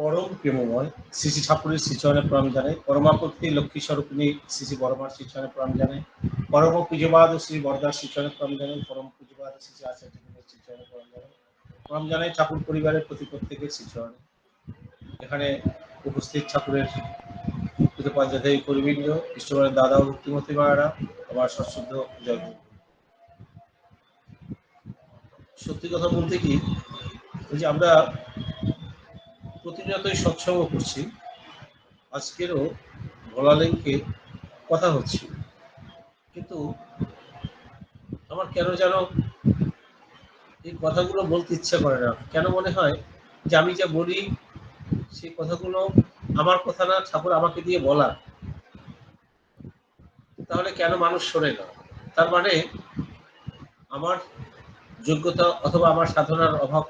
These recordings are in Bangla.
পরম প্রেমময় শ্রী ঠাকুরের শ্রীচরণে প্রণাম জানাই। পরমাপত্তি লক্ষ্মী স্বরূপিণী শ্রী বড়মার শ্রীচরণে প্রণাম জানাই। পরম পূজবাদ শ্রী বরদার শ্রীচরণে প্রণাম জানাই। পরম পূজবাদ শ্রী আচার্য শ্রীচরণে প্রণাম জানাই। প্রণাম জানাই ঠাকুর পরিবারের প্রতি প্রত্যেকের শ্রীচরণে। এখানে উপস্থিত ঠাকুরের পুজো পঞ্চায়েত পরিবৃন্দ ইষ্টবারের দাদা ও ভক্তিমতী মায়েরা, আমার সশ্রদ্ধ জয় সত্যি কথা বলতে কি যে আমরা প্রতিনিয়তই সৎসঙ্গ করছি। আজকেরও ভোলালেনকে কথা হচ্ছে। কিন্তু আমার কেন যেন এই কথাগুলো বলতে ইচ্ছা করে না। কেন মনে হয় যে আমি যা বলি সেই কথাগুলো আমার কথা না ঠাকুর আমাকে দিয়ে বলা। তাহলে কেন মানুষ শোনে না? তার মানে আমার যোগ্যতা অথবা আমার সাধনার অভাব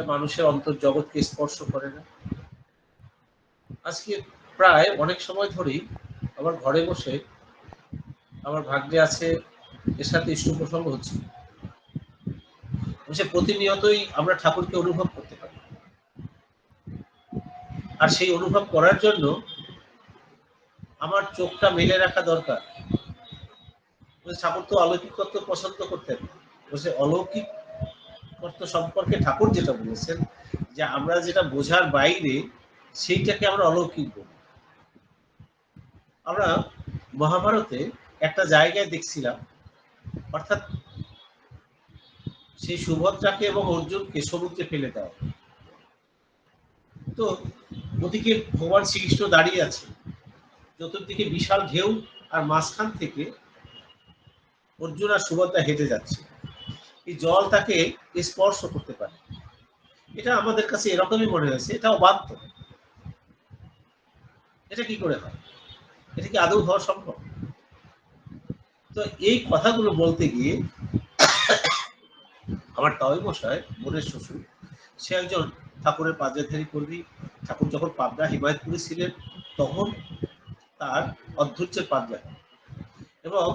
যেটা মানুষের অন্তর জগৎকে স্পর্শ করে না। আজকে প্রায় অনেক সময় ধরেই আমার ঘরে বসে আমার ভাগ্যে আছে, এর সাথে ইষ্ট প্রসঙ্গ হচ্ছে। সে প্রতিনিয়তই আমরা ঠাকুরকে অনুভব করতে পারি। আর সেই অনুভব করার জন্য আমার চোখটা মেলে রাখা দরকার। ঠাকুর তো অলৌকিকত্ব পছন্দ করতেন। অলৌকিক তত্ত্ব সম্পর্কে ঠাকুর যেটা বলেছেন যে আমরা যেটা বোঝার বাইরে সেইটাকে আমরা অলৌকিক বলি। আমরা মহাভারতে একটা জায়গায় দেখছিলাম, অর্থাৎ সেই সুভদ্রাকে এবং অর্জুনকে সমুদ্রে ফেলে দেওয়া। তো ওদিকে ভগবান শ্রীকৃষ্ণ দাঁড়িয়ে আছে, চতুর্দিকে বিশাল ঢেউ আর মাঝখান থেকে অর্জুন আর সুভদ্রা হেঁটে যাচ্ছে। এই জল তাকে স্পর্শ করতে পারে। এটা আমাদের কাছে এরকমই মনে হয়েছে, এটাও বাধ্য। এটা কি করে হয়? এটা কি আদৌ হওয়া সম্ভব? তো এই কথাগুলো বলতে গিয়ে আমার তাওই মশায় বোনের শ্বশুর, সে একজন ঠাকুরের পাজাধারী কর্মী। ঠাকুর যখন পাবনা হিমায়তপুরে ছিলেন, তখন তার অধ্যর্যের পাবনা এবং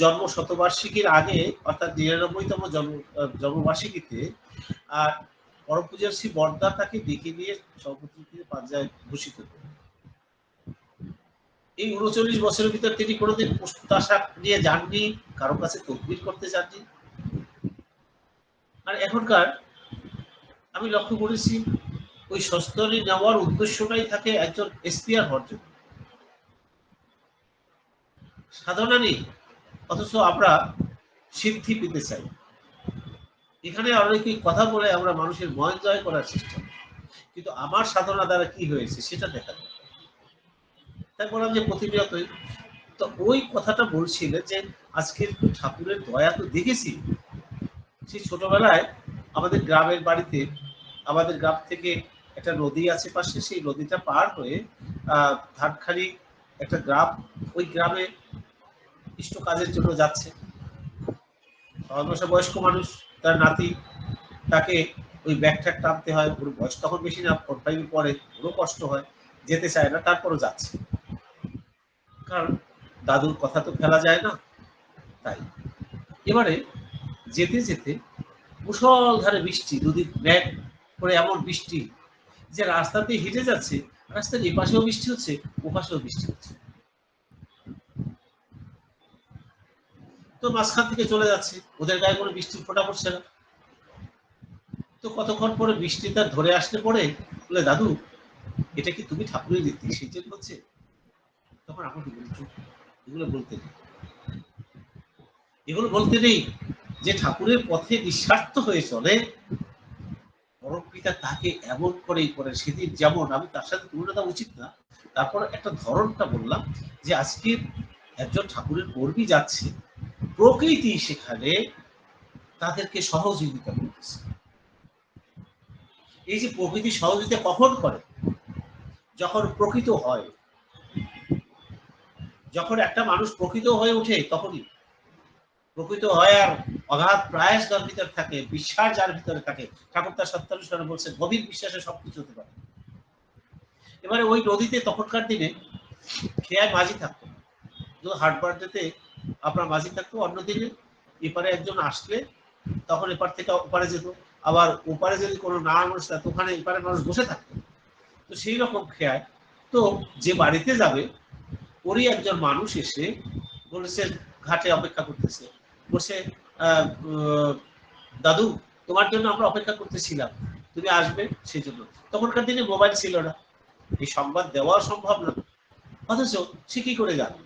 জন্ম শতবার্ষিকীর আগে, অর্থাৎ নিরানব্বইতম জন্ম জন্মবার্ষিকীতে আর পরম পূজার শ্রী বর্দা তাকে ডেকে নিয়ে সভাপতি পাঞ্জায় ভূষিত এই উনচল্লিশ বছরের ভিতর তিনি কোনোদিন প্রত্যাশা নিয়ে যাননি, কারও কাছে তকবির করতে যাননি। আর এখনকার আমি লক্ষ্য করেছি, ওই সস্তনী নেওয়ার উদ্দেশ্যটাই থাকে একজন এসপিআর হওয়ার জন্য। সাধনা নেই। অথচ আমরা সিদ্ধি পেতে চাই। এখানে অনেকে কথা বলে আমরা মানুষের মন জয় করার চেষ্টা কিন্তু আমার সাধনা দ্বারা কি হয়েছে সেটা দেখা তাই বললাম যে প্রতিনিয়তই তো ওই কথাটা বলছিলেন যে আজকের ঠাকুরের দয়া তো দেখেছি। সেই ছোটবেলায় আমাদের গ্রামের বাড়িতে, আমাদের গ্রাম থেকে একটা নদী আছে পাশে, সেই নদীটা পার হয়ে, আহ, ধানখালি একটা গ্রাম, ওই গ্রামে ইষ্ট কাজের জন্য যাচ্ছে। বয়স্ক মানুষ, তার নাতি, তাকে ওই ব্যাগ ট্যাগ টানতে হয়। ওর বয়স তখন বেশি না ফোর ফাইভে পরে ওরও কষ্ট হয়, যেতে চায় না, তারপরও যাচ্ছে। কারণ দাদুর কথা তো ফেলা যায় না, তাই। এবারে যেতে যেতে মুসলধারে বৃষ্টি দুদিন ব্যাগ করে এমন বৃষ্টি যে রাস্তাতে হেঁটে যাচ্ছে, রাস্তার এপাশেও বৃষ্টি হচ্ছে, ওপাশেও বৃষ্টি হচ্ছে। তো মাঝখান থেকে চলে যাচ্ছে। ওদের গায়ে কোনো বৃষ্টির ফোটা পড়ছে না। তো কতক্ষণ পরে বৃষ্টি তার ধরে আসলে পরে বলে, দাদু, এটা কি তুমি ঠাকুরের রীতি সেই জন্য হচ্ছে? তখন আমাকে বলছো এগুলো বলতে নেই। এগুলো বলতে নেই যে ঠাকুরের পথে নিঃস্বার্থ হয়ে চলে। পরম পিতা তাকে এমন করেই করে সেদিন যেমন আমি তার সাথে তুলনা দেওয়া উচিত না, তারপর একটা ধরনটা বললাম যে আজকে একজন ঠাকুরের কর্মী যাচ্ছে প্রকৃতি সেখানে তাদেরকে সহযোগিতা করতেছে। এই যে প্রকৃতি সহযোগিতা কখন করে? যখন প্রকৃত হয়। যখন একটা মানুষ প্রকৃত হয়ে ওঠে, তখনই। প্রকৃত হয় আর অগাধ প্রয়াস যার ভিতরে থাকে, বিশ্বাস যার ভিতরে থাকে, ঠাকুর তার সত্যানুসরণে বলছে, গভীর বিশ্বাসে সবকিছু হতে পারে। এবারে ওই নদীতে তখনকার দিনে খেয়ায় মাঝি থাকতো হাট বার্থডেতে আপনার মাঝি থাকতো অন্য দিনে, এপারে একজন আসলে, তখন এপার থেকে ওপারে যেত। আবার ওপারে যদি কোনো না মানুষ থাকতো ওখানে এপারে মানুষ বসে থাকতো তো সেই রকম খেয়ায় তো যে বাড়িতে যাবে, ওরই একজন মানুষ এসে বলেছে, ঘাটে অপেক্ষা করতেছে। বসে দাদু, তোমার জন্য আমরা অপেক্ষা করতেছিলাম। তুমি আসবে সেই জন্য তখনকার দিনে মোবাইল ছিল না। এই সংবাদ দেওয়া সম্ভব না। অথচ সে কি করে যাবে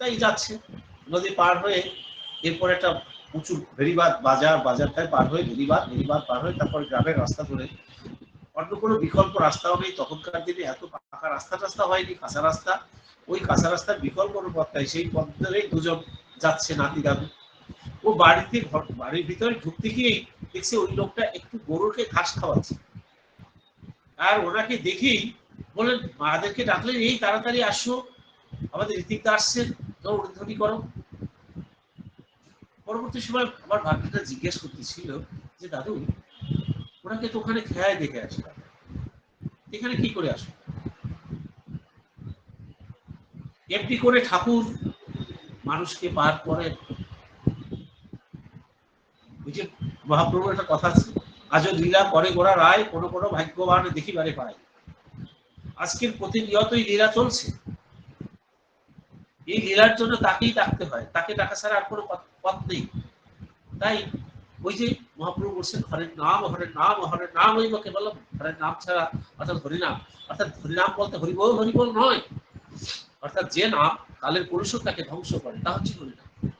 তাই যাচ্ছে। নদী পার হয়ে এরপর একটা উঁচু ভেরিবাদ বাজার, বাজারটায় পার হয়ে ভেরিবাদ ভেরিবাদ পার হয়ে তারপর গ্রামের রাস্তা ধরে। অন্য কোনো বিকল্প রাস্তাও নেই। তখনকার দিনে এত পাকা রাস্তা টাস্তা হয়নি, কাঁচা রাস্তা। ওই কাঁচা রাস্তার বিকল্প পথ নাই সেই পথ ধরেই দুজন যাচ্ছে নাতি দাদু। ও বাড়িতে বাড়ির ভিতরে ঢুকতে গিয়েই দেখছে ওই লোকটা একটু গরুকে ঘাস খাওয়াচ্ছে। আর ওনাকে দেখেই বলেন মাদেরকে ডাকলেন, এই তাড়াতাড়ি আসো। আমাদের ঋতিকদা আসছেন। করো। পরবর্তী সময় আমার ভাগ্যটা জিজ্ঞেস করতেছিল যে, দাদু ওনাকে তো ওখানে খেয়ায় দেখে আসলাম এখানে কি করে আসো? এমনি করে ঠাকুর মানুষকে পার করে। ওই যে মহাপ্রভুর একটা কথা আছে আজও লীলা করে গোড়া রায়, কোনো কোনো ভাগ্যবান দেখিবারে পায়। আজকের প্রতিনিয়তই লীলা চলছে? এই লীলার জন্য তাকেই ডাকতে হয়। তাকে ডাকা ছাড়া আর কোনো পথ- নেই। তাই ওই যে মহাপ্রভু বলছেন হরের নাম হরের নাম হরের নাম ওই লোকে বললাম হরের নাম ছাড়া অর্থাৎ হরিনাম অর্থাৎ হরিনাম বলতে হরিবল হরিবল নয়। অর্থাৎ যে নাম কালের পুরুষতাকে ধ্বংস করে, তা হচ্ছে হরিনাম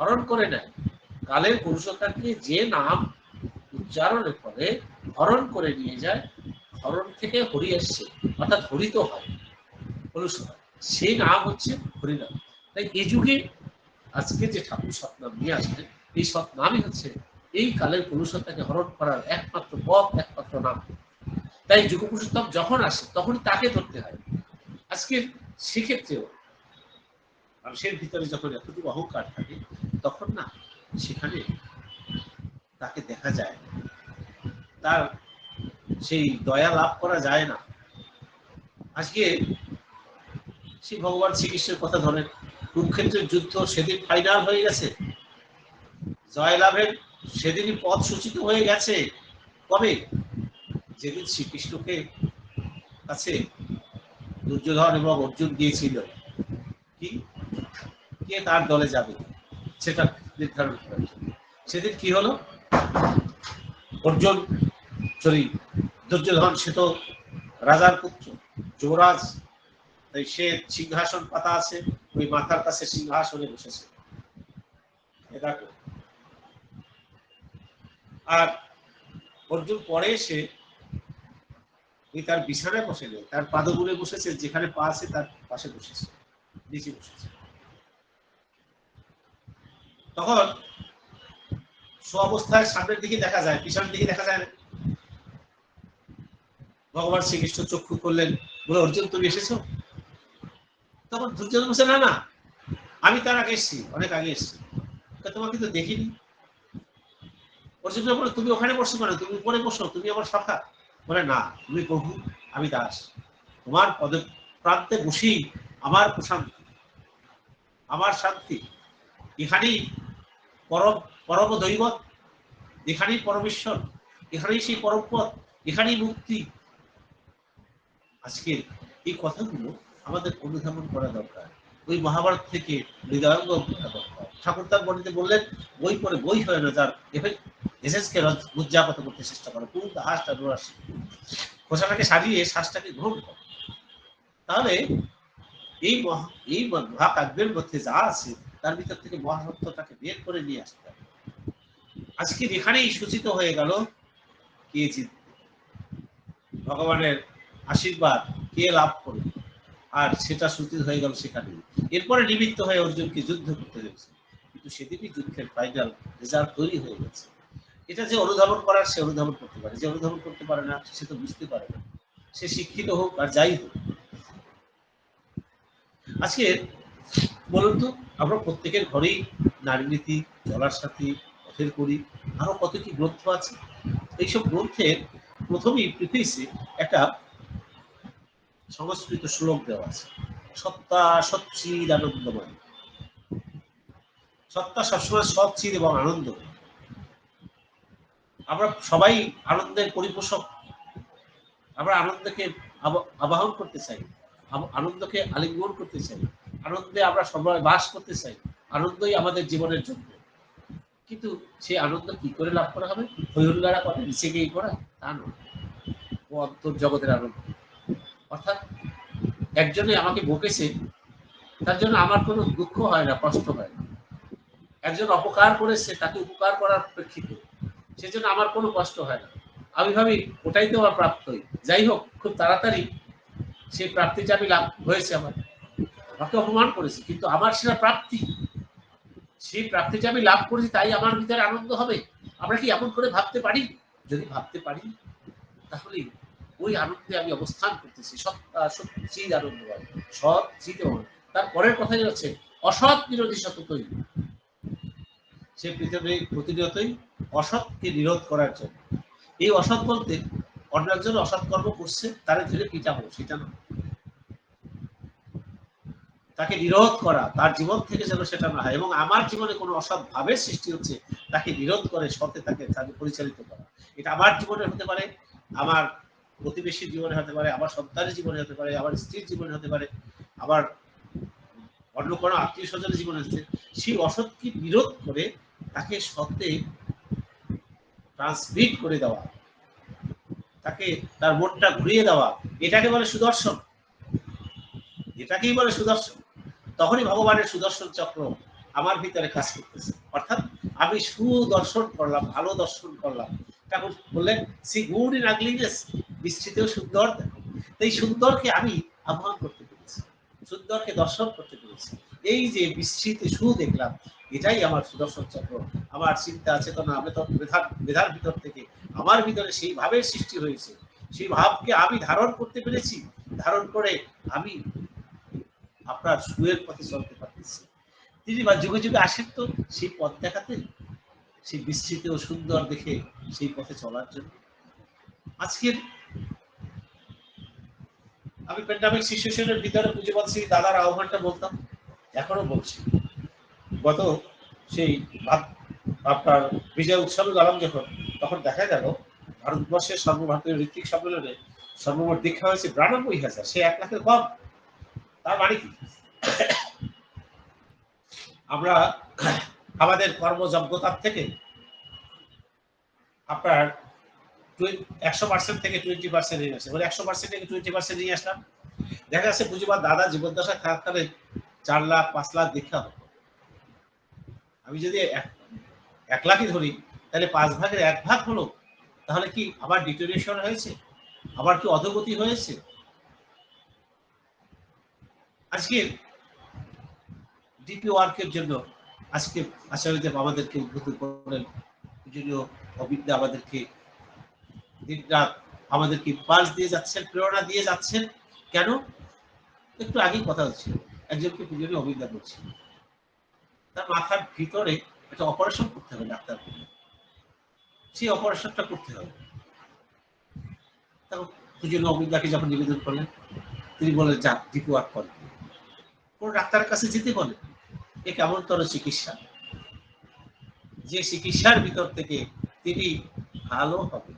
হরণ করে নেয়। কালের পুরুষতাকে যে নাম উচ্চারণের ফলে হরণ করে নিয়ে যায়, হরণ থেকে হরি আসছে। অর্থাৎ হরিত হয় পুরুষ হয়। সেই নাম হচ্ছে হরিনাম তাই এই যুগে আজকে যে ঠাকুর সৎনাম নিয়ে আসবেন এই সৎনামই হচ্ছে এই কালের পুরুষত্বকে হরণ করার একমাত্র পথ, একমাত্র নাম। তাই যুগ পুরুষোত্তম যখন আসে, তখনই তাকে ধরতে হয়। আজকে সেক্ষেত্রেও মানুষের ভিতরে যখন এতটুকু অহংকার থাকে, তখন না সেখানে তাকে দেখা যায়। না। তার সেই দয়া লাভ করা যায় না। আজকে সেই ভগবান শ্রীকৃষ্ণের কথা ধরেন। কুরুক্ষেত্রের যুদ্ধ সেদিন ফাইনাল হয়ে গেছে। জয়লাভের সেদিনই পথ সূচিত হয়ে গেছে। কবে? যেদিন শ্রীকৃষ্ণকে কাছে দুর্যোধন এবং অর্জুন দিয়েছিল কি? কে তার দলে যাবে? সেটা নির্ধারণ করার সেদিন কি হলো? অর্জুন সরি দুর্যোধন, সে তো রাজার পুত্র, যুবরাজ সে সিংহাসন পাতা আছে, ওই মাথার কাছে সিংহাসনে বসেছে। আর অর্জুন পরে এসে তার বিছানায় বসে নেই তার পাদগুলে বসেছে, যেখানে পা আছে তার পাশে বসেছে, নিচে বসেছে। তখন অবস্থায় সামনের দিকে দেখা যায়, পিছনের দিকে দেখা যায় ভগবান শ্রীকৃষ্ণ চক্ষু করলেন বলে, অর্জুন, তুমি এসেছ? তখন দুর্যোধন বলছে না না। আমি তার আগে এসেছি, অনেক আগে এসেছি। তোমাকে তো দেখিনি। অর্জুন বলে, তুমি ওখানে বসছো কেন? তুমি উপরে বসো, তুমি আমার সখা বলে, না, তুমি প্রভু, আমি দাস। তোমার পদ, প্রান্তে বসি আমার প্রশান্তি। আমার শান্তি। এখানেই পরম পরম দৈবত। এখানেই পরমেশ্বর। এখানেই সেই পরম পথ এখানেই মুক্তি। আজকে এই কথাগুলো আমাদের অনুধাবন করা দরকার। ওই মহাভারত থেকে হৃদয়ঙ্গ করা দরকার। ঠাকুর তার বলিতে বললেন, বই পড়ে বই হয় না, যার এসেসকে উদযাপন করতে চেষ্টা করো। হাঁসটা খোসাটাকে সারিয়ে শ্বাসটাকে গ্রহণ করো। তাহলে এই এই মহাকাব্যের মধ্যে যা আছে, তার ভিতর থেকে মহাসত্যটাকে বের করে নিয়ে আসতে হবে। আজকে এখানেই সূচিত হয়ে গেল কে জিতবে। ভগবানের আশীর্বাদ কে লাভ করবে? আর সেটা সূচিত হয়ে গেল সেখানে। এরপরে নিমিত্ত হয়ে অর্জুনকে যুদ্ধ করতে হয়েছে কিন্তু সেদিনই যুদ্ধের ফাইনাল রেজাল্ট তৈরি হয়ে গেছে। এটা যে অনুধাবন করার সে অনুধাবন করতে পারে। যে অনুধাবন করতে পারে না, সে তো বুঝতে পারে না। সে শিক্ষিত হোক আর যাই হোক। আজকে বলুন তো, আমরা প্রত্যেকের ঘরেই নারী নীতি জলার সাথী, পথের করি, আরও কত কি গ্রন্থ আছে? এইসব গ্রন্থের প্রথমেই প্রিফেসে একটা সংস্কৃত শ্লোক দেওয়া আছে। সত্তা সচ্চিদ আনন্দময়। সত্তা সবসময় সচ্চিদ এবং আনন্দ আমরা সবাই আনন্দের পরিপোষক। আমরা আনন্দকে আবাহন করতে চাই। আনন্দকে আলিঙ্গন করতে চাই। আনন্দে আমরা সবাই বাস করতে চাই। আনন্দই আমাদের জীবনের জন্য। কিন্তু সেই আনন্দ কি করে লাভ করা হবে? হৈহুল্লারা করে নিচে গিয়ে করা তা নয়। ও অন্তর জগতের আনন্দ। অর্থাৎ একজনে আমাকে বকেছে, তার জন্য আমার কোনো দুঃখ হয় না, কষ্ট হয় না। একজন অপকার করেছে, তাকে উপকার করার প্রেক্ষিতে সেজন্য আমার কোনো কষ্ট হয় না। আমি ভাবি ওটাই তো আমার প্রাপ্তই যাই হোক, খুব তাড়াতাড়ি সেই প্রাপ্তিটা আমি লাভ হয়েছে আমার, আমাকে অপমান করেছে, কিন্তু আমার সেটা প্রাপ্তি। সেই প্রাপ্তিটা আমি লাভ করেছি তাই আমার ভিতরে আনন্দ হবে। আমরা কি এমন করে ভাবতে পারি? যদি ভাবতে পারি তাহলে ওই আনন্দে আমি অবস্থান করতেছি সত্তা সত্যিই আনন্দ হয় সৎ চিত তার পরের কথাই হচ্ছে, অসৎ বিরোধী সততই সে পৃথিবী প্রতিনিয়তই অসৎকে নিরোধ করার জন্য। এই অসৎ বলতে অন্য একজন অসৎ কর্ম করছে, তারে ধরে পিটাবো সেটা না। তাকে নিরোধ করা, তার জীবন থেকে যেন সেটা না হয়। এবং আমার জীবনে কোনো অসৎ ভাবের সৃষ্টি হচ্ছে, তাকে নিরোধ করে সতে তাকে পরিচালিত করা। এটা আমার জীবনে হতে পারে, আমার প্রতিবেশীর জীবনে হতে পারে, আমার সন্তানের জীবনে হতে পারে, আমার স্ত্রীর জীবনে হতে পারে আবার অন্য কোনো আত্মীয় স্বজনের জীবনে হচ্ছে সেই অসৎকে বিরোধ করে তাকে সত্যে ট্রান্সমিট করে দেওয়া, তাকে তার মনটা ঘুরিয়ে দেওয়া, এটাকে বলে সুদর্শন। এটাকেই বলে সুদর্শন। তখনই ভগবানের সুদর্শন চক্র আমার ভিতরে কাজ করতেছে। অর্থাৎ আমি সুদর্শন করলাম, ভালো দর্শন করলাম। ঠাকুর বললেন সি গুড ইন আগলিনেস বিস্তৃতেও সুন্দর দেখো। এই সুন্দরকে আমি আহ্বান করতে পেরেছি, সুন্দরকে দর্শন করতে পেরেছি। এই যে বিস্তৃতি সু দেখলাম, এটাই আমার সুদর্শন চক্র। আমার চিন্তা, চেতনা মেধার মেধার ভিতর থেকে আমার ভিতরে সেই ভাবের সৃষ্টি হয়েছে। সেই ভাবকে আমি ধারণ করতে পেরেছি, ধারণ করে আমি আপনার সুয়ের পথে চলতে পারতেছি। তিনি বা যুগে যুগে আসেন তো সেই পথ দেখাতে, সেই বিস্তৃত ও সুন্দর দেখে সেই পথে চলার জন্য। আজকের আমি প্যান্ডামিক সিচুয়েশনের ভিতরে পুজো পাচ্ছি দাদার আহ্বানটা বলতাম, এখনও বলছি। গত সেই আপনার বিজয় উৎসবে গেলাম যখন, তখন দেখা গেল, ভারতবর্ষের সর্বভারতীয় ঋত্বিক সম্মেলনে সর্বমোট দীক্ষা হয়েছে বিরানব্বই হাজার, সে এক লাখের কম। তার মানে কি? আমরা আমাদের কর্মযোগ্যতার থেকে আপনার একশো পার্সেন্ট থেকে টোয়েন্টি পার্সেন্ট নিয়ে আসে। মানে একশো পার্সেন্ট থেকে টোয়েন্টি পার্সেন্ট নিয়ে আসলাম। দেখা যাচ্ছে পুঁজিবাদ দাদা জীবদ্দশায় থাকাকালে চার লাখ, পাঁচ লাখ দীক্ষা হতো আমি যদি এক- লাখই ধরি, তাহলে পাঁচ ভাগের এক ভাগ হলো, তাহলে কি আবার ডিটোরিয়েশন হয়েছে? আবার কি অধগতি হয়েছে? আজকে ডিপি ওয়ার্কের জন্য আজকে আচার্যদেব আমাদেরকে উদ্ভূত করেন। পূজনীয় অবিদ্যা আমাদেরকে দিন রাত আমাদেরকে পাশ দিয়ে যাচ্ছেন, প্রেরণা দিয়ে যাচ্ছেন। কেন? একটু আগেই কথা হচ্ছিল, একজনকে পূজনীয় অবিদ্যা করছিল তার মাথার ভিতরে একটা অপারেশন করতে হবে ডাক্তার সেই অপারেশনটা করতে হবে। তখন পূজনীয় অবিদ্যাকে যখন নিবেদন করলেন, তিনি বললেন যাক ডিপি ওয়ার্ক করেন কোন ডাক্তারের কাছে যেতে বলে? এ কেমন তর চিকিৎসা? যে চিকিৎসার ভিতর থেকে তিনি ভালো হবে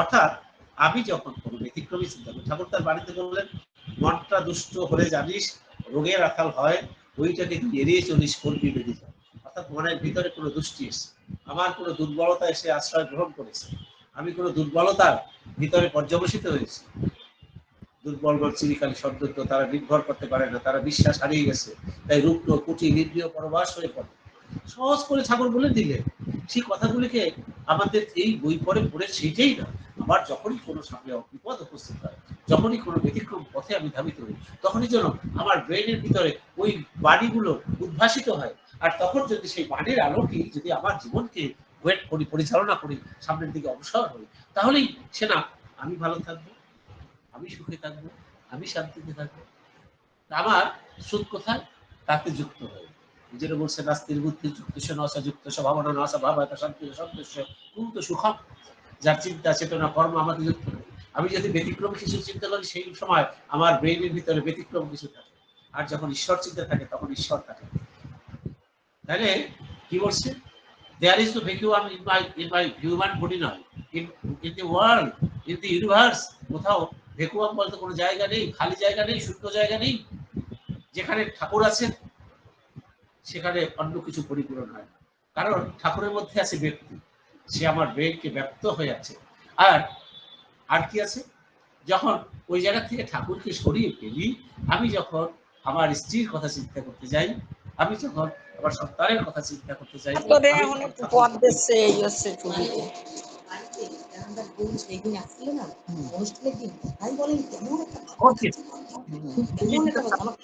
অর্থাৎ আমি যখন কোনো ব্যতিক্রমী চিন্তা করি ঠাকুর তার বাড়িতে বললেন, মনটা দুষ্ট হলে জানিস, রোগের আকাল হয়, ওইটাকে তুই এড়িয়ে চলিস, করবি বেরিয়ে যায় অর্থাৎ মনের ভিতরে কোনো দুষ্টি এসে আমার কোনো দুর্বলতা এসে আশ্রয় গ্রহণ করেছে। আমি কোনো দুর্বলতার ভিতরে পর্যবসিত হয়েছি। দুর্বল বল, চিরিকালী শব্দ তারা নির্ভর করতে পারে না, তারা বিশ্বাস হারিয়ে গেছে। তাই রুগ্ন, কুটি নির্দীয় পরবাস হয়ে পড়ে। সহজ করে ঠাকুর বলে দিলে সেই কথাগুলিকে আমাদের এই বই পড়ে পড়ে সেইটাই না। আমার যখনই কোনো সামনে বিপদ উপস্থিত হয়, যখনই কোনো ব্যতিক্রম পথে আমি ধাবিত হই, তখনই যেন আমার ব্রেনের ভিতরে ওই বাণীগুলো উদ্ভাসিত হয়। আর তখন যদি সেই বাণীর আলোটি যদি আমার জীবনকে ওয়েট করি, পরিচালনা করি, সামনের দিকে অবসর হই, তাহলেই সে না, আমি ভালো থাকব, আমি সুখে থাকব, আমি শান্তিতে থাকব। আমার সুখ কোথায়? তাতে যুক্ত হয়ে। যেটা বলছে, নাস্তির বুদ্ধি, যুক্ত সে নশা যুক্ত সে ভাবনা নশা ভাবায়তা শান্তি সন্তোষ কুন্ত সুখম যার চিন্তা, চেতনা, কর্ম আমাকে যুক্ত আমি যদি ব্যতিক্রম কিছু চিন্তা করি, সেই সময় আমার ব্রেনের ভিতরে ব্যতিক্রম কিছু থাকে। আর যখন ঈশ্বর চিন্তা থাকে, তখন ঈশ্বর থাকে। তাহলে কি বলছে? There is to vacuum in my in my human body নয় in in the world in the universe কোথাও ভেকুয়াম বলতে কোনো জায়গা নেই, খালি জায়গা নেই শূন্য জায়গা নেই। যেখানে ঠাকুর আছেন সেখানে অন্য কিছু পরিপূরণ হয় না। কারণ ঠাকুরের মধ্যে আছে ব্যক্তি। সে আমার ব্রেনকে ব্যক্ত হয়ে আছে। আর আর কি আছে? যখন ওই জায়গা থেকে ঠাকুরকে সরিয়ে ফেলি আমি যখন আমার স্ত্রীর কথা চিন্তা করতে যাই আমি যখন আমার সন্তানের কথা চিন্তা করতে যাই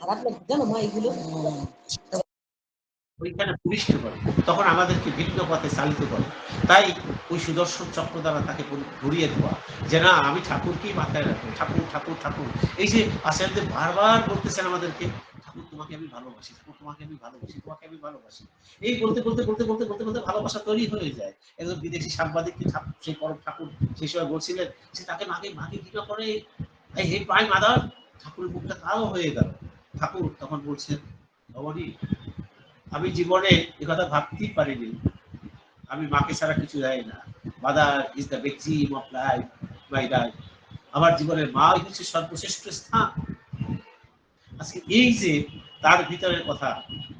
খারাপ লাগে জানো মা এগুলো ওইখানে পুলিশকে করে, তখন আমাদেরকে ভিন্ন পথে চালিত করে। তাই ওই সুদর্শন চক্র দ্বারা তাকে ঘুরিয়ে দেওয়া, যে না, আমি ঠাকুরকেই মাথায় রাখব, ঠাকুর ঠাকুর ঠাকুর। এই যে আচার্যদেব বারবার বলতেছেন আমাদেরকে, ঠাকুর, তোমাকে আমি ভালোবাসি, ঠাকুর, তোমাকে আমি ভালোবাসি, তোমাকে আমি ভালোবাসি। এই বলতে বলতে বলতে বলতে বলতে বলতে ভালোবাসা তৈরি হয়ে যায়। একজন বিদেশি সাংবাদিককে সেই পরম ঠাকুর সেই সময় বলছিলেন যে, তাকে মাকে মাকে কি করে? এই হে পাই মাদার, ঠাকুরের মুখটা কালো হয়ে গেল। ঠাকুর তখন বলছেন, ভবানী আমি জীবনে কথা ভাবতেই পারিনি। আমি মাকে ছাড়া কিছু দেয় না। Mother is the victim of life my life আমার জীবনের মা হচ্ছে সর্বশ্রেষ্ঠ স্থান। আজকে এই যে তার ভিতরের কথা,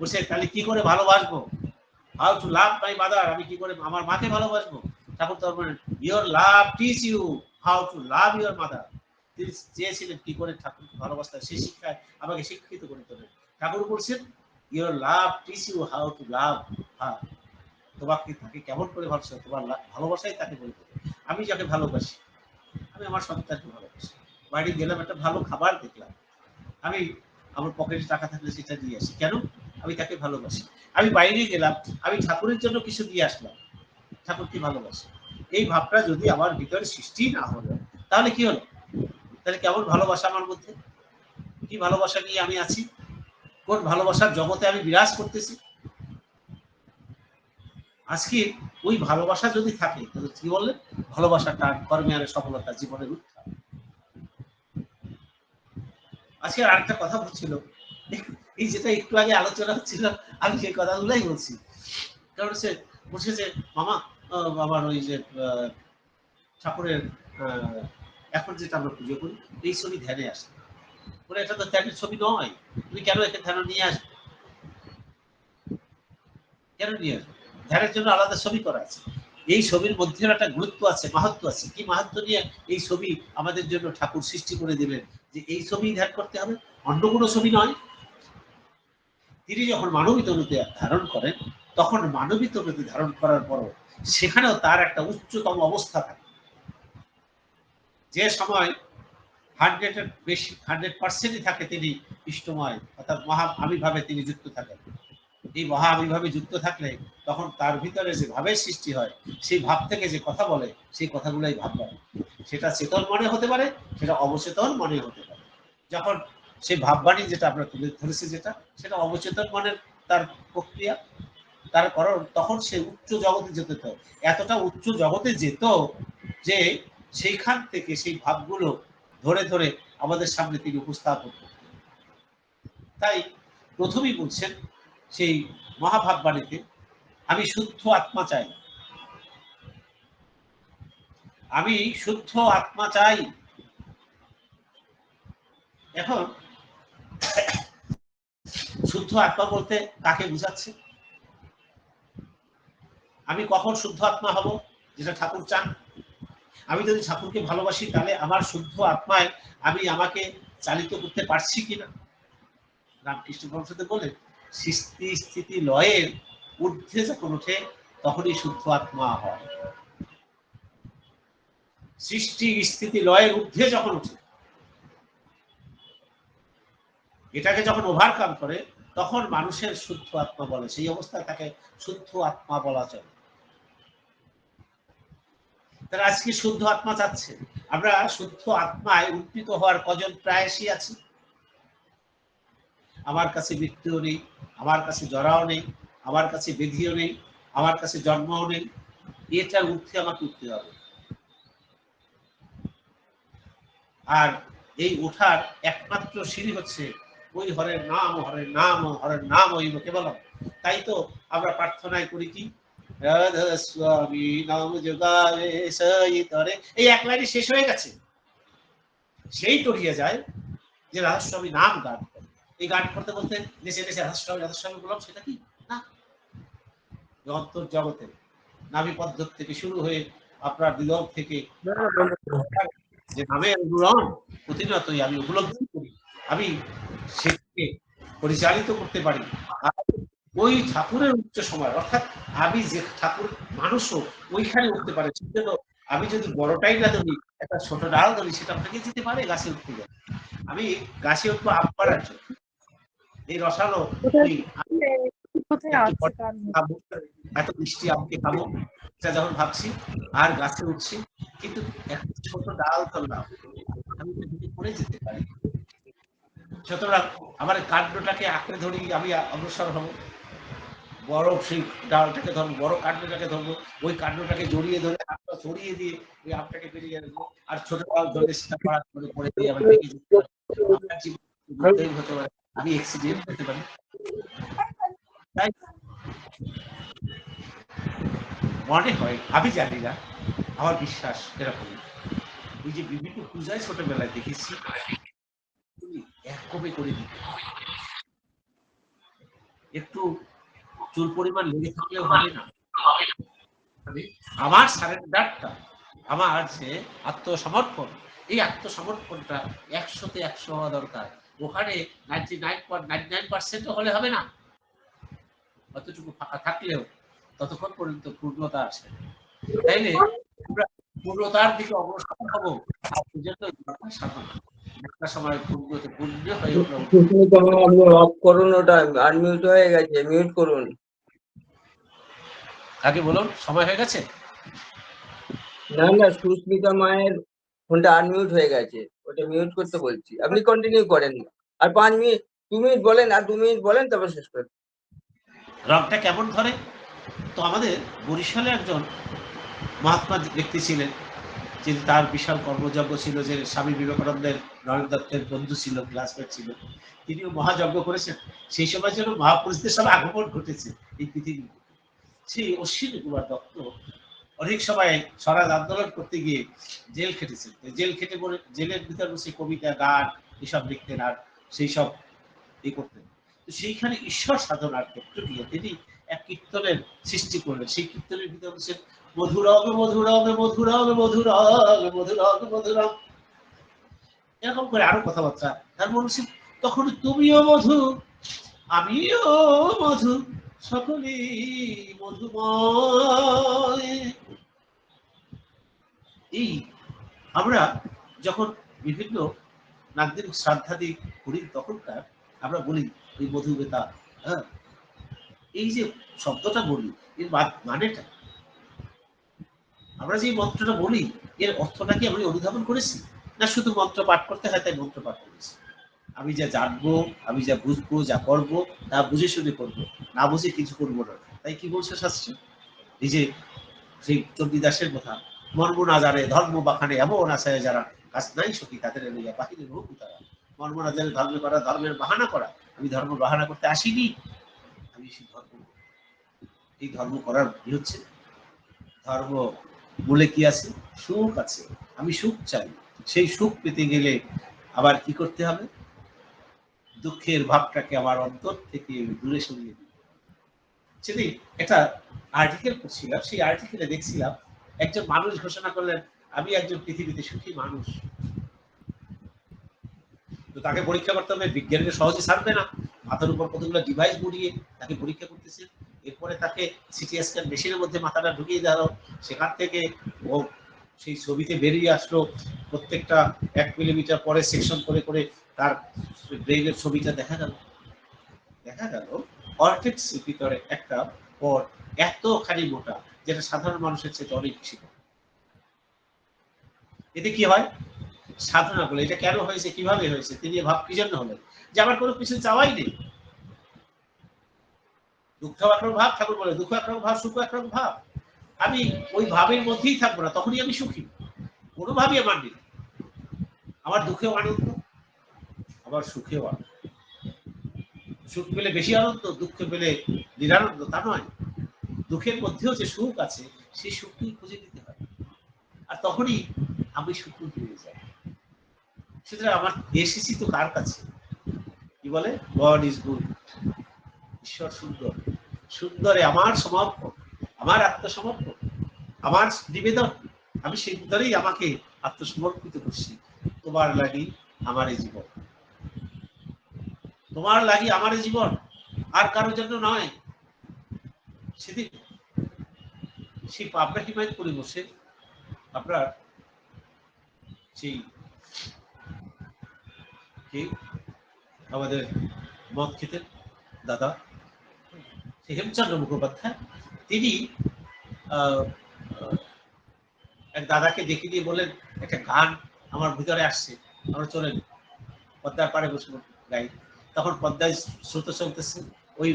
বসে তাহলে কি করে ভালোবাসবো? How to love my mother আমি কি করে আমার মাকে ভালোবাসবো? ঠাকুর তো বলেন your love teach you how to love your mother তিনি চেয়েছিলেন কি করে ঠাকুরকে ভালোবাসতে সেই শিক্ষায় আমাকে শিক্ষিত করে তোলেন। ঠাকুর বলছেন your love teach you how to love হ্যাঁ তোমাকে তাকে কেমন করে ভালোবাসা, তোমার ভালোবাসাই তাকে বলে দেবে। আমি যাকে ভালোবাসি, আমি আমার সন্তানকে ভালোবাসি। বাইরে গেলাম, একটা ভালো খাবার দেখলাম। আমি আমার পকেটে টাকা থাকলে সেটা দিয়ে আসি। কেন? আমি তাকে ভালোবাসি। আমি বাইরে গেলাম, আমি ঠাকুরের জন্য কিছু দিয়ে আসলাম। ঠাকুরকে ভালোবাসি। এই ভাবটা যদি আমার ভিতরে সৃষ্টি না হলো, তাহলে কি হলো? তাহলে কেমন ভালোবাসা আমার মধ্যে? কি ভালোবাসা নিয়ে আমি আছি? কোন ভালোবাসার জগতে আমি বিরাজ করতেছি? আজকে ওই ভালোবাসা যদি থাকে, তাহলে কি বললেন? ভালোবাসাটা কর্মে আর সফলতা জীবনের উত্থান আজকে আরেকটা কথা বলছিল। এই যেটা একটু আগে আলোচনা হচ্ছিল, আমি সেই কথাগুলোই বলছি। কারণ সে বলছে যে, মামা আমার ওই যে ঠাকুরের এখন যেটা আমরা পুজো করি, এই ছবি ধ্যানে আসে। বলে এটা তো ছবি নয়। তুমি কেন একে ধ্যানে নিয়ে আসবে? কেন নিয়ে আসবে? ধ্যানের জন্য আলাদা ছবি করা আছে। এই ছবির মধ্যে একটা গুরুত্ব আছে মাহাত্ম আছে। কি মাহাত্ম নিয়ে এই ছবি আমাদের জন্য ঠাকুর সৃষ্টি করে দিলেন যে এই ছবি ধ্যান করতে হবে। অন্য কোনো ছবি নয়। তিনি যখন মানবী তনুতে ধারণ করেন, তখন মানবী তনুতে ধারণ করার পর সেখানেও তার একটা উচ্চতম অবস্থা থাকে। যে সময় হান্ড্রেডের বেশি হান্ড্রেড পার্সেন্টই থাকে তিনি ইষ্টময়, অর্থাৎ মহা আবির্ভাবে তিনি যুক্ত থাকেন। এই মহা আবির্ভাবে যুক্ত থাকলে তখন তার ভিতরে যে ভাবের সৃষ্টি হয়, সেই ভাব থেকে যে কথা বলে, সেই কথাগুলোই ভাব বলে। সেটা চেতন মনে হতে পারে, সেটা অবচেতন মনে হতে পারে। যখন সেই ভাববাণী যেটা আমরা তুলে ধরেছি যেটা, সেটা অবচেতন মনের তার প্রক্রিয়া, তার কারণ, তখন সে উচ্চ জগতে যেতে তো, এতটা উচ্চ জগতে যেত যে সেইখান থেকে সেই ভাবগুলো ধরে ধরে আমাদের সামনে তিনি উপস্থাপন করতেন। তাই প্রথমেই বলছেন, সেই মহাভাব বাণীতে আমি শুদ্ধ আত্মা চাই। আমি শুদ্ধ আত্মা চাই। এখন, শুদ্ধ আত্মা বলতে কাকে বুঝাচ্ছে? আমি কখন শুদ্ধ আত্মা হব, যেটা ঠাকুর চান? আমি যদি ঠাকুরকে ভালোবাসি, তাহলে আমার শুদ্ধ আত্মায় আমি আমাকে চালিত করতে পারছি কিনা? রামকৃষ্ণ পরমসাদে বলেন, সৃষ্টি স্থিতি লয়ের ঊর্ধ্বে যখন ওঠে, তখনই শুদ্ধ আত্মা হয়। সৃষ্টি স্থিতি লয়ের ঊর্ধ্বে যখন ওঠে, এটাকে যখন ওভারকাম করে, তখন মানুষের শুদ্ধ আত্মা বলে। সেই অবস্থায় তাকে শুদ্ধ আত্মা বলা চলে। তারা আজকে শুদ্ধ আত্মা চাচ্ছে। আমরা শুদ্ধ আত্মায় উদ্ভূত হওয়ার কজন প্রায়শই আছি? আমার কাছে মৃত্যুও নেই, আমার কাছে জরাও নেই, আমার কাছে বেধিও নেই, আমার কাছে জন্মও নেই। এটার উঠতে আমাকে উঠতে হবে। আর এই ওঠার একমাত্র সিঁড়ি হচ্ছে ওই হরের নাম হরের নাম হরের নাম, ওই কেবল তাই তো আমরা প্রার্থনায় করি কি? রাধা নাম যোগাবে সই তরে। এই এক লাইনে শেষ হয়ে গেছে। সেই টরিয়ে যায় যে রাধাস্বামী নাম গান করে। এই গান করতে দেশে দেশে রাধাস্বামী রাধাস্বামী বললাম সেটা কি? না। অন্তর জগতে নাভি পদ্ধতি থেকে শুরু হয়ে আপনার বিলোক থেকে যে নামের অনুরণ প্রতিনিয়তই আমি উপলব্ধি করি। আমি সেটাকে পরিচালিত করতে পারি। আর ওই ঠাকুরের উচ্চ সময় অর্থাৎ আমি যে ঠাকুর মানুষও ওইখানে উঠতে পারে। সেজন্য আমি যদি বড়টাই না ধরি একটা ছোট ডাল ধরি সেটা আপনাকে যেতে পারে গাছে উঠতে গেলে আমি গাছে উঠবো আপ করার জন্য। এই রসালো এত মিষ্টি আমকে খাব এটা যখন ভাবছি আর গাছে উঠছি কিন্তু একটা ছোট ডাল ধরলাম আমি পড়ে যেতে পারি। সুতরাং আমার কাণ্ডটাকে আঁকড়ে ধরি আমি অগ্রসর হব। বড় সেই ডালটাকে ধরবো, বড় কাণ্ডটাকে ধরবো, ওই কাণ্ডটাকে জড়িয়ে ধরে আমটা ছড়িয়ে দিয়ে ওই আমটাকে বেরিয়ে আসব। আর ছোট ডাল ধরে সেটা পাড়া করে পড়ে দিয়ে জীবনে হতে পারে, আমি অ্যাক্সিডেন্ট হতে পারি। তাই মনে হয়, আমি জানি না, আমার বিশ্বাস এরকম ওই যে বিভিন্ন পূজায় ছোটবেলায় দেখেছি এক কপি করে দিতে একটু চুল পরিমাণ লেগে থাকলেও হবে না। আমার সারেন্ডারটা আমার যে আত্মসমর্পণ, এই আত্মসমর্পণটা একশোতে একশো হওয়া দরকার। ওখানে নাইনটি নাইন নাইনটি নাইন পার্সেন্টও হলে হবে না। অতটুকু ফাঁকা থাকলেও ততক্ষণ পর্যন্ত পূর্ণতা আসে তাইলে আমরা পূর্ণতার দিকে অগ্রসর হব। একটা সময় পূর্ণ হয়ে গেছে মিউট করুন। আগে বলুন সময় হয়ে গেছে? না না সুস্মিতা মায়ের ফোনটা আনমিউট হয়ে গেছে। ওটা মিউট করতে বলছি। আপনি কন্টিনিউ করেন আর পাঁচ মিনিট দু মিনিট বলেন আর দু মিনিট বলেন তারপর শেষ করেন রংটা কেমন ধরে? তো আমাদের বরিশালে একজন মহাত্মা ব্যক্তি ছিলেন যিনি তার বিশাল কর্মযজ্ঞ ছিল যে স্বামী বিবেকানন্দের নরেন্দ্র দত্তের বন্ধু ছিল ক্লাসমেট ছিল। তিনিও মহাযজ্ঞ করেছেন। সেই সময় যেন মহাপুরুষদের সব আগমন ঘটেছে এই পৃথিবীতে। সেই অশ্বিনী কুমার দত্ত। অনেক সময় স্বরাজ আন্দোলন করতে গিয়ে জেল খেটেছেন জেল খেটে পরে জেলের ভিতরে বসে কবিতা, গান এসব লিখতেন আর সেই সব ই করতেন। তো সেইখানে ঈশ্বর সাধনার ক্ষেত্র দিয়ে তিনি এক কীর্তনের সৃষ্টি করলেন। সেই কীর্তনের ভিতরে বলছেন মধুরগ মধুরগ মধুরগ মধুরগ মধুরগ মধুরগ এরকম করে আরও কথাবার্তা। তার বলছি তখন তুমিও মধু, আমিও মধু। সকলেই মধুময় এই আমরা যখন বিভিন্ন নাগদিন শ্রাদ্ধাদি করি, তখনকার আমরা বলি ওই মধু বেতা হ্যাঁ? এই যে শব্দটা বলি, এর মানেটা? আমরা যে মন্ত্রটা বলি, এর অর্থটা কি আমি অনুধাবন করেছি? না শুধু মন্ত্র পাঠ করতে হয়, তাই মন্ত্র পাঠ করেছি? আমি যা জানব, আমি যা বুঝব, যা করব, তা বুঝে শুনে করব। না বুঝে কিছু করব না। তাই কি বলছে শাস্ত্রে? যে সেই চণ্ডীদাসের কথা। মর্ম না জানে, ধর্ম বাখানে এমন আছে যারা কাজ নাই সখী, তাদের লইয়া বাহিরে হোক তারা মর্ম না জানে, ধর্ম করা, ধর্মের বাহানা করা। আমি ধর্ম বাহানা করতে আসিনি। আমি সেই ধর্ম এই ধর্ম করার কি হচ্ছে ধর্ম বলে কি আছে? সুখ আছে। আমি সুখ চাই। সেই সুখ পেতে গেলে আবার কি করতে হবে? দুঃখের ভাবটাকে আমার অন্তর থেকে দূরে সরিয়ে হবে। সেদিন একটা আর্টিকেল পড়ছিলাম, সেই আর্টিকেলে দেখছিলাম একজন মানুষ ঘোষণা করলেন, আমি একজন পৃথিবীতে সুখী মানুষ। তো তাকে পরীক্ষা করতে হবে, বিজ্ঞানীরা সহজে ছাড়বে না। মাথার উপর কতগুলো ডিভাইস মুড়িয়ে তাকে পরীক্ষা করতেছে। এরপরে তাকে সিটি স্ক্যান মেশিনের মধ্যে মাথাটা ঢুকিয়ে দেওয়া সেখান থেকে ও সেই ছবিতে বেরিয়ে আসলো প্রত্যেকটা এক মিলিমিটার পরে সেকশন করে করে তার ব্রেইনের ছবিটা দেখা গেল। দেখা গেল অর্টেক্সের ভিতরে একটা পর এতখানি মোটা, যেটা সাধারণ মানুষের চেয়ে অনেক বেশি এতে কি হয়? সাধনা বলে এটা কেন হয়েছে? কীভাবে হয়েছে? তিনি ভাব কি জন্য হলেন? যে আমার কোনো কিছু চাওয়াই নেই। দুঃখ একরকম ভাব, ঠাকুর বলে, দুঃখ একরকম ভাব, সুখ একরকম ভাব। আমি ওই ভাবের মধ্যেই থাকব না, তখনই আমি সুখী। কোনো ভাবই আমার নেই। আমার দুঃখেও আনন্দ আবার সুখেও আনন্দ সুখ পেলে বেশি আনন্দ, দুঃখ পেলে নিরানন্দ, তা নয়। দুঃখের মধ্যেও যে সুখ আছে, সেই সুখকেই খুঁজে দিতে হয়। আর তখনই আমি সুখ পেয়ে যাই। সুতরাং আমার এসেছি তো কার কাছে? কি বলে? গড ইজ গুড ঈশ্বর সুন্দর। সুন্দরে আমার সমর্পণ আমার আত্মসমর্পণ আমার নিবেদন আমি সুন্দরেই আমাকে আত্মসমর্পিত করছি। তোমার লাগি আমার এই জীবন। তোমার লাগি আমার জীবন, আর কারোর জন্য নয়। সেদিন সেই পাবনা হিমায়ত করে বসে আপনার সেই আমাদের মদ খেতেন দাদা হেমচন্দ্র মুখোপাধ্যায়। তিনি এক দাদাকে দেখে দিয়ে বললেন, একটা গান আমার ভিতরে আসছে, আমরা চলেন পদ্মার পাড়ে বসে গাই। তখন পদ্মায় স্রোত চলতেছে। ওই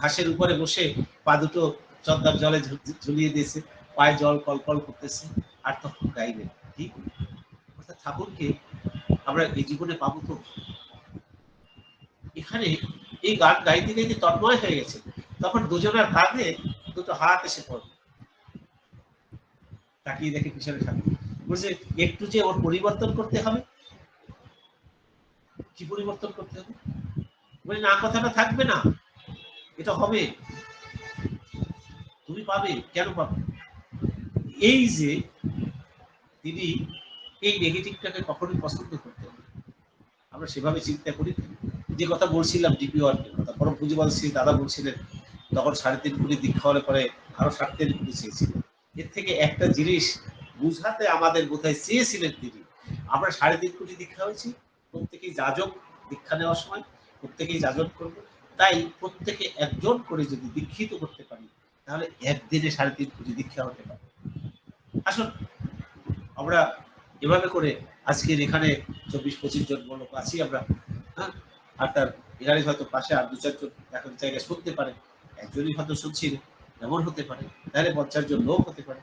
ঘাসের উপরে বসে পা দুটো চদ্দার জলে ঝুলিয়ে দিয়েছে। পায়ে জল কলকল করতেছে আর তখন গাইবে ঠিক অর্থাৎ ঠাকুরকে আমরা এই জীবনে পাবো তো। এখানে এই গান গাইতে গাইতে তন্ময় হয়ে গেছে। তখন দুজনের কাঁধে দুটো হাত এসে পড়ে। তাকিয়ে দেখে পিছনে ঠাকুর। বলছে, একটু যে ওর পরিবর্তন করতে হবে, কি পরিবর্তন করতে হবে? বলে, না, কথাটা থাকবে না। এটা হবে। তুমি পাবে। কেন পাবে? এই যে তিনি এই নেগেটিভটাকে কখনোই পছন্দ করতেন। আমরা সেভাবে চিন্তা করি। যে কথা বলছিলাম ডিপি ওয়ার্কের কথা পরম পুঁজিবাদ শ্রী দাদা বলছিলেন, তখন সাড়ে তিন কোটি দীক্ষা হলে পরে আরও সাড়ে তিন কোটি চেয়েছিলেন। এর থেকে একটা জিনিস বুঝাতে আমাদের বোধহয় চেয়েছিলেন তিনি। আমরা সাড়ে তিন কোটি দীক্ষা হয়েছি। প্রত্যেকেই যাজক দীক্ষা নেওয়ার সময়। প্রত্যেকেই যাজক করব। তাই প্রত্যেকে একজন করে যদি দীক্ষিত করতে পারি, তাহলে একদিনে সাড়ে তিন কোটি দীক্ষা হতে পারে। আসুন, আমরা এভাবে করে আজকের এখানে চব্বিশ পঁচিশ জন লোক আছি আমরা হ্যাঁ? আর তার এখানে হয়তো পাশে আর দু চারজন এখন জায়গায় শুনতে পারে, একজনই হয়তো শুনছি এমন হতে পারে, তাহলে পঞ্চাশ জন লোক হতে পারে।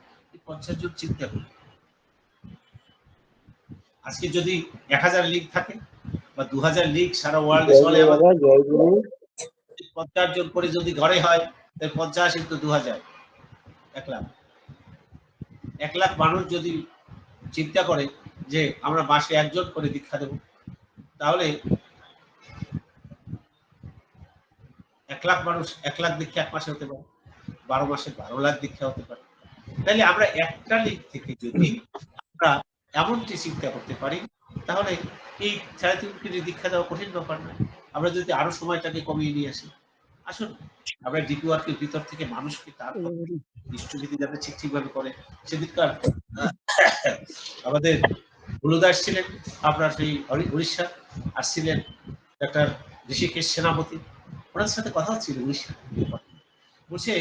পঞ্চাশ জন চিন্তা করি আজকে যদি এক হাজার লিগ থাকে বা দু হাজার লিগ সারা ওয়ার্ল্ডে চলে পঞ্চাশ জন করে যদি ঘরে হয় তাহলে পঞ্চাশ ইন্টু দু হাজার এক লাখ। এক লাখ মানুষ যদি চিন্তা করে যে আমরা মাসে একজন করে দীক্ষা দেব তাহলে এক লাখ মানুষ এক লাখ দীক্ষা এক মাসে হতে পারে বারো মাসে বারো লাখ দীক্ষা হতে পারে। তাহলে আমরা একটা লিগ থেকে যদি আমরা এমনটি চিন্তা করতে পারি তাহলে এই সাড়ে তিন দীক্ষা দেওয়া কঠিন ব্যাপার নয় আমরা যদি আরও সময়টাকে কমিয়ে নিয়ে আসি। আসুন আমরা ডিপি ওয়ার্কের ভিতর থেকে মানুষকে তার দৃষ্টিভীতি যাতে ঠিক ঠিকভাবে করে সেদিককার আমাদের গুরুদাস ছিলেন আপনার সেই উড়িষ্যা আসছিলেন ডাক্তার ঋষিকেশ সেনাপতি। ওনার সাথে কথা হচ্ছিল উড়িষ্যা। বলছে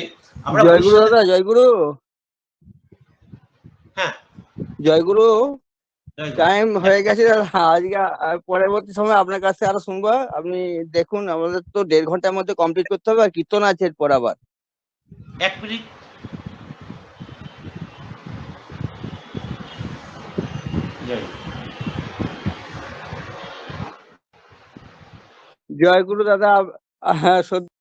আমরা জয়গুরু দাদা জয়গুরু। হ্যাঁ। জয়গুরু। টাইম হয়ে। গেছে দাদা আজকে পরবর্তী সময় আপনার কাছে আরও শুনব আপনি দেখুন আমাদের তো দেড় ঘণ্টার মধ্যে কমপ্লিট করতে হবে আর কীর্তন আছে এরপর আবার। এক মিনিট। জয়গুরু। জয়গুরু দাদা সত্যি